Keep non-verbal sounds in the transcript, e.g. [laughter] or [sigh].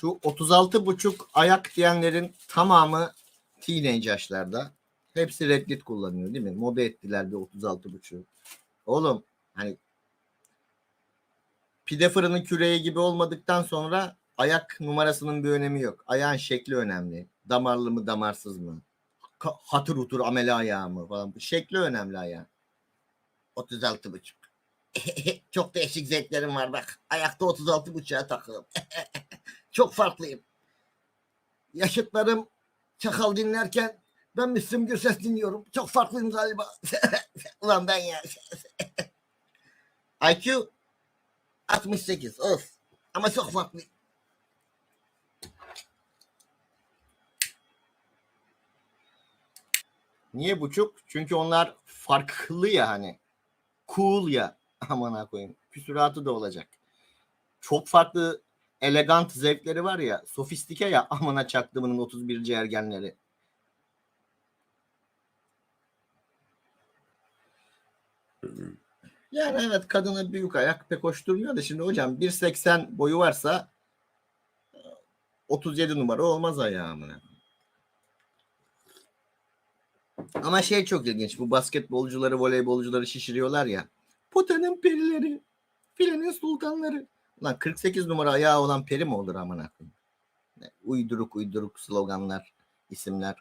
Şu 36 buçuk ayak diyenlerin tamamı teenage yaşlarda. Hepsi Reddit kullanıyor değil mi? Moda ettiler bir 36 buçuğu. Oğlum hani pide fırını küreği gibi olmadıktan sonra ayak numarasının bir önemi yok. Ayağın şekli önemli. Damarlı mı damarsız mı? Hatır hutur amele ayağı mı falan. Şekli önemli ayağın. 36 buçuk. [laughs] Çok değişik zevklerim var bak. Ayakta 36 buçuğa takılım. [laughs] Çok farklıyım. Yaşıtlarım çakal dinlerken ben Müslüm Gürses dinliyorum. Çok farklıyım galiba. [laughs] Ulan ben ya. [laughs] IQ 68. Of. Ama çok farklıyım. Niye buçuk? Çünkü onlar farklı ya hani. Cool ya. Aman koyayım. Küsuratı da olacak. Çok farklı elegant zevkleri var ya. Sofistike ya. [laughs] Amına çaktımının 31. ergenleri. Yani evet kadına büyük ayak pek hoş durmuyor da şimdi hocam 1.80 boyu varsa 37 numara olmaz ayağımına. Ama şey çok ilginç bu basketbolcuları voleybolcuları şişiriyorlar ya. Potanın perileri, filenin sultanları. Lan 48 numara ayağı olan peri mi olur amına koyayım? Uyduruk uyduruk sloganlar, isimler.